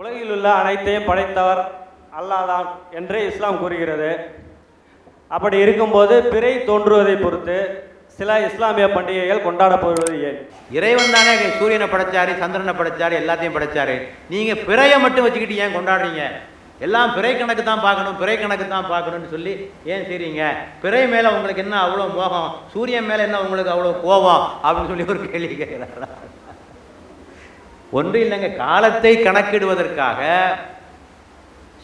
உலகில் உள்ள அனைத்தையும் படைத்தவர் அல்லாஹ் தான் என்று இஸ்லாம் கூறுகிறது. அப்படி இருக்கும்போது பிறை தோன்றுவதை பொறுத்து சில இஸ்லாமிய பண்டிகைகள் கொண்டாடப்படுவது ஏன்? இறைவன் தானே சூரியனை படைச்சாரு சந்திரனை படைச்சாரு எல்லாத்தையும் படைச்சாரு. நீங்க பிறையை மட்டும் வச்சுக்கிட்டு ஏன் கொண்டாடுறீங்க? எல்லாம் பிறை கணக்கு தான் பார்க்கணும் பிறை கணக்கு தான் பார்க்கணும்னு சொல்லி ஏன் செய்றீங்க? பிறை மேல உங்களுக்கு என்ன அவ்வளோ மோகம்? சூரியன் மேல என்ன உங்களுக்கு அவ்வளோ கோபம்? அப்படின்னு சொல்லி ஒரு கேள்வி கேட்கிறாரா? ஒன்று இல்லைங்க காலத்தை கணக்கிடுவதற்காக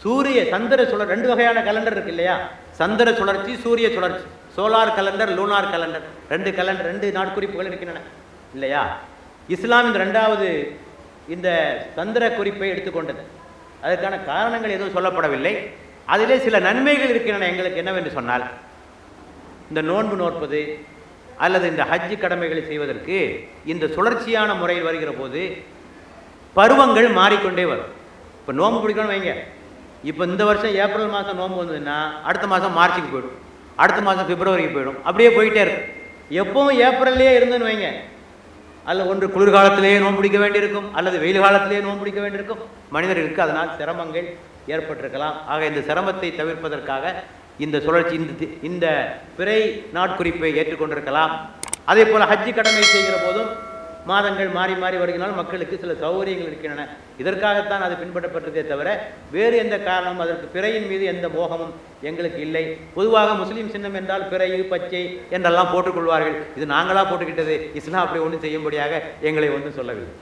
சூரிய சந்திர சுழற் ரெண்டு வகையான கலண்டர் இருக்கு இல்லையா? சந்திர சுழற்சி சூரிய சுழற்சி. சோலார் கலண்டர் லூனார் கலண்டர் ரெண்டு கலண்டர் ரெண்டு நாட்குறிப்புகள் இருக்கின்றன. இல்லையா? இஸ்லாம் இந்த ரெண்டாவது இந்த சந்திர குறிப்பை எடுத்துக்கொண்டது. அதற்கான காரணங்கள் எதுவும் சொல்லப்படவில்லை. அதிலே சில நன்மைகள் இருக்கின்றன. எங்களுக்கு என்னவென்று சொன்னால் இந்த நோன்பு நோற்பது அல்லது இந்த ஹஜ்ஜு கடமைகளை செய்வதற்கு இந்த சுழற்சியான முறையில் வருகிற போது பருவங்கள் மாறிக்கொண்டே வரும். இப்போ நோன்பு பிடிக்கணும் வைங்க. இப்போ இந்த வருஷம் ஏப்ரல் மாதம் நோன்பு வந்ததுன்னா அடுத்த மாதம் மார்ச்சுக்கு போயிடும். அடுத்த மாதம் பிப்ரவரிக்கு போயிடும். அப்படியே போயிட்டே இருக்கும் எப்பவும் ஏப்ரல்லே இருந்துன்னு வைங்க. அல்ல ஒன்று குளிர்காலத்திலேயே நோன்பு பிடிக்க வேண்டியிருக்கும் அல்லது வெயில் காலத்திலேயே நோன்பு பிடிக்க வேண்டியிருக்கும். மனிதர்களுக்கு அதனால் சிரமங்கள் ஏற்பட்டிருக்கலாம். ஆக இந்த சிரமத்தை தவிர்ப்பதற்காக இந்த சுழற்சி இந்த இந்த பிறை நாட்குறிப்பை ஏற்றுக்கொண்டிருக்கலாம். அதே போல் ஹஜ்ஜி கடமை செய்கிற போதும் மாதங்கள் மாறி மாறி வருகினால் மக்களுக்கு சில சௌகரியங்கள் இருக்கின்றன. இதற்காகத்தான் அது பின்பற்றப்பட்டதே தவிர வேறு எந்த காரணமும் அதற்கு பிறையின் மீது எந்த மோகமும் எங்களுக்கு இல்லை. பொதுவாக முஸ்லீம் சின்னம் என்றால் பிறையு பச்சை என்றெல்லாம் போட்டுக்கொள்வார்கள் இது நாங்களாக போட்டுக்கிட்டது. இஸ்லாம் அப்படி ஒன்றும் செய்யும்படியாக எங்களை ஒன்றும் சொல்லவில்லை.